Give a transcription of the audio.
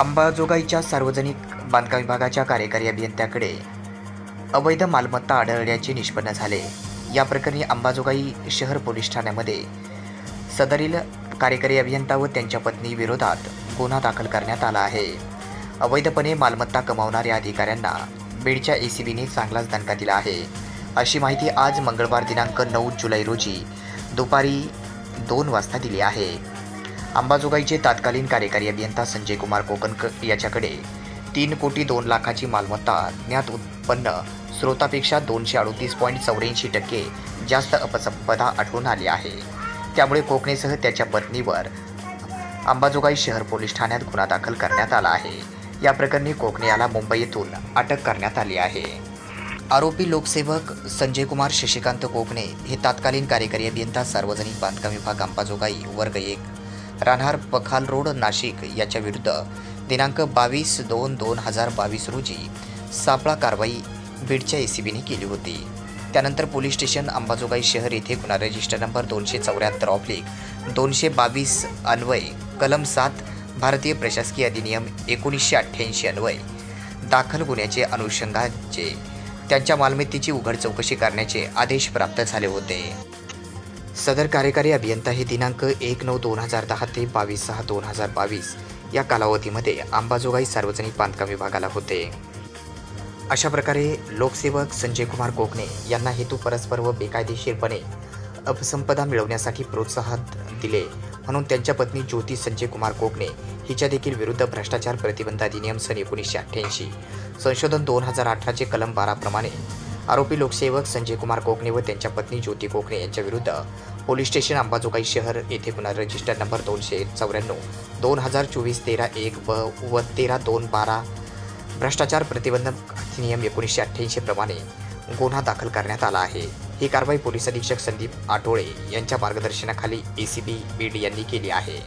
अंबाजोगाईच्या सार्वजनिक बांधकाम विभागाच्या कार्यकारी अभियंत्याकडे अवैध मालमत्ता आढळल्याचे निष्पन्न झाले. या प्रकरणी अंबाजोगाई शहर पोलीस ठाण्यामध्ये सदरील कार्यकारी अभियंता व त्यांच्या पत्नीविरोधात गुन्हा दाखल करण्यात आला आहे. अवैधपणे मालमत्ता कमावणाऱ्या अधिकाऱ्यांना बीडच्या ए सी बीने चांगलाच दणका दिला आहे. अशी माहिती आज मंगळवार दिनांक नऊ जुलै रोजी दुपारी दोन वाजता दिली आहे. अंबाजोगाईचे तत्कालीन कार्यकारी अभियंता संजय कुमार कोकणकर याच्याकडे तीन कोटी दोन लाखाची मालमत्ता ज्ञात उत्पन्न. स्रोतापेक्षा दोनशे अडोतीस पॉईंट चौऱ्याऐंशी टक्के जास्त अपसंपदा आढळून आली आहे. त्यामुळे कोकणेसह त्याच्या पत्नीवर अंबाजोगाई शहर पोलीस ठाण्यात गुन्हा दाखल करण्यात आला आहे. या प्रकरणी कोकणे याला मुंबई येथून अटक करण्यात आली आहे. आरोपी लोकसेवक संजय कुमार शशिकांत कोकणे हे तत्कालीन कार्यकारी अभियंता सार्वजनिक बांधकाम विभाग अंबाजोगाई वर्ग एक राहणार पखाल रोड नाशिक याच्या विरुद्ध दिनांक बावीस दोन दोन हजार बावीस रोजी सापळा कारवाई बीडच्या एसीबीने केली होती. त्यानंतर पोलीस स्टेशन अंबाजोगाई शहर येथे गुन्हा रजिस्टर नंबर दोनशे चौऱ्याहत्तर ऑफ्लिक दोनशे बावीस अन्वय कलम सात भारतीय प्रशासकीय अधिनियम एकोणीसशे अठ्ठ्याऐंशी अन्वय दाखल गुन्ह्याचे अनुषंगाचे त्यांच्या मालमत्तेची उघड चौकशी करण्याचे आदेश प्राप्त झाले होते. सदर कार्यकारी अभियंता हे दिनांक एक नऊ दोन हजार दहा ते बावीस सहा दोन हजार बावीस या कालावधीमध्ये अंबाजोगाई सार्वजनिक बांधकाम विभागाला होते. अशा प्रकारे लोकसेवक संजय कुमार कोकणे यांना हेतू परस्पर व बेकायदेशीरपणे अपसंपदा मिळवण्यासाठी प्रोत्साहन दिले. म्हणून त्यांच्या पत्नी ज्योती संजय कुमार कोकणे हिच्या देखील विरुद्ध भ्रष्टाचार प्रतिबंध अधिनियम सन एकोणीसशे अठ्ठ्याऐंशी. संशोधन दोन हजार अठराचे कलम बाराप्रमाणे आरोपी लोकसेवक संजय कुमार कोकणे व त्यांच्या पत्नी ज्योती कोकणे यांच्या विरुद्ध पोलीस स्टेशन अंबाजोगाई शहर येथे गुन्हा रजिस्टर नंबर दोनशे चौऱ्याण्णव दोन हजार चोवीस तेरा एक ब व तेरा दोन बारा भ्रष्टाचार प्रतिबंधक अधिनियम एकोणीसशे अठ्ठ्याऐंशी प्रमाणे गुन्हा दाखल करण्यात आला आहे. ही कारवाई पोलीस अधीक्षक संदीप आठोळे यांच्या मार्गदर्शनाखाली ए सी बी बीड यांनी केली आहे.